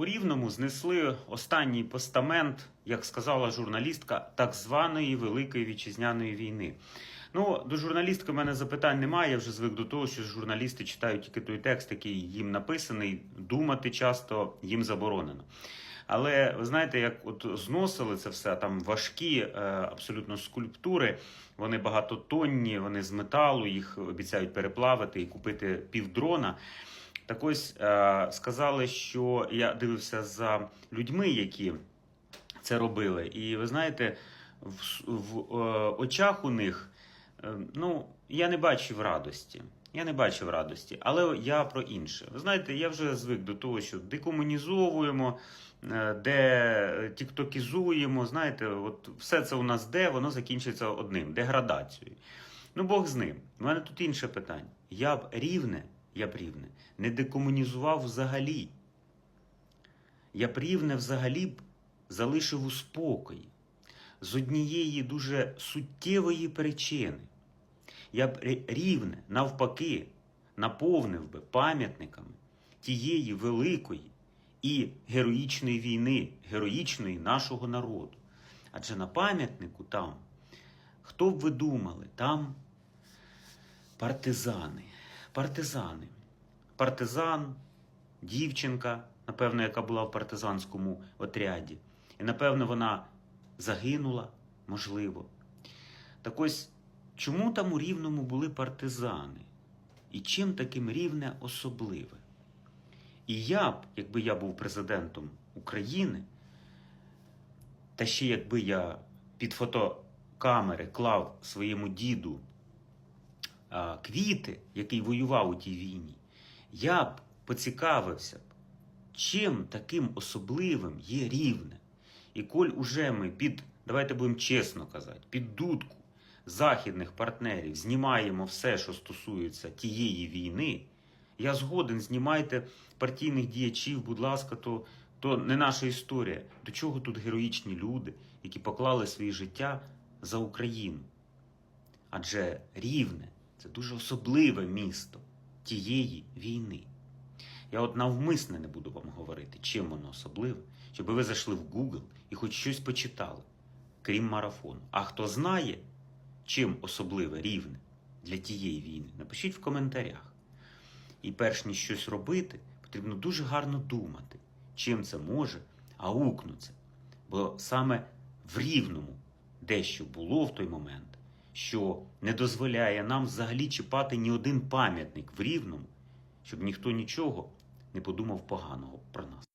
У Рівному знесли останній постамент, як сказала журналістка, так званої Великої вітчизняної війни. Ну, до журналістки в мене запитань немає. Я вже звик до того, що журналісти читають тільки той текст, який їм написаний. Думати часто їм заборонено. Але ви знаєте, як от зносили це все, там важкі е, абсолютно скульптури, вони багатотонні, вони з металу, їх обіцяють переплавити і купити півдрона. Так ось е, сказали, що я дивився за людьми, які це робили. І ви знаєте, в, в е, очах у них, е, ну, я не бачив радості. Я не бачив радості, але я про інше. Ви знаєте, я вже звик до того, що декомунізовуємо, де тіктокізуємо. Знаєте, от все це у нас де, воно закінчиться одним деградацією. Ну, Бог з ним. У мене тут інше питання. Я б рівне, я рівне, не декомунізував взагалі. Я б рівне взагалі б залишив у спокої з однієї дуже суттєвої причини. Я б рівне, навпаки, наповнив би пам'ятниками тієї великої і героїчної війни, героїчної нашого народу. Адже на пам'ятнику там, хто б ви думали, там партизани. Партизани. Партизан, дівчинка, напевно, яка була в партизанському отряді. І, напевно, вона загинула, можливо. Так ось, чому там у Рівному були партизани? І чим таким рівне особливе? І я б, якби я був президентом України, та ще якби я під фотокамери клав своєму діду квіти, який воював у тій війні, я б поцікавився чим таким особливим є рівне. І коль уже ми під, давайте будемо чесно казати, під дудку західних партнерів знімаємо все, що стосується тієї війни, я згоден, знімайте партійних діячів, будь ласка, то, то не наша історія. До чого тут героїчні люди, які поклали свої життя за Україну? Адже рівне це дуже особливе місто тієї війни. Я от навмисне не буду вам говорити, чим воно особливе, щоб ви зайшли в Google і хоч щось почитали, крім марафону. А хто знає, чим особливе рівне для тієї війни, напишіть в коментарях. І перш ніж щось робити, потрібно дуже гарно думати, чим це може аукнутися. Бо саме в рівному дещо було в той момент, що не дозволяє нам взагалі чіпати ні один пам'ятник в рівному, щоб ніхто нічого не подумав поганого про нас.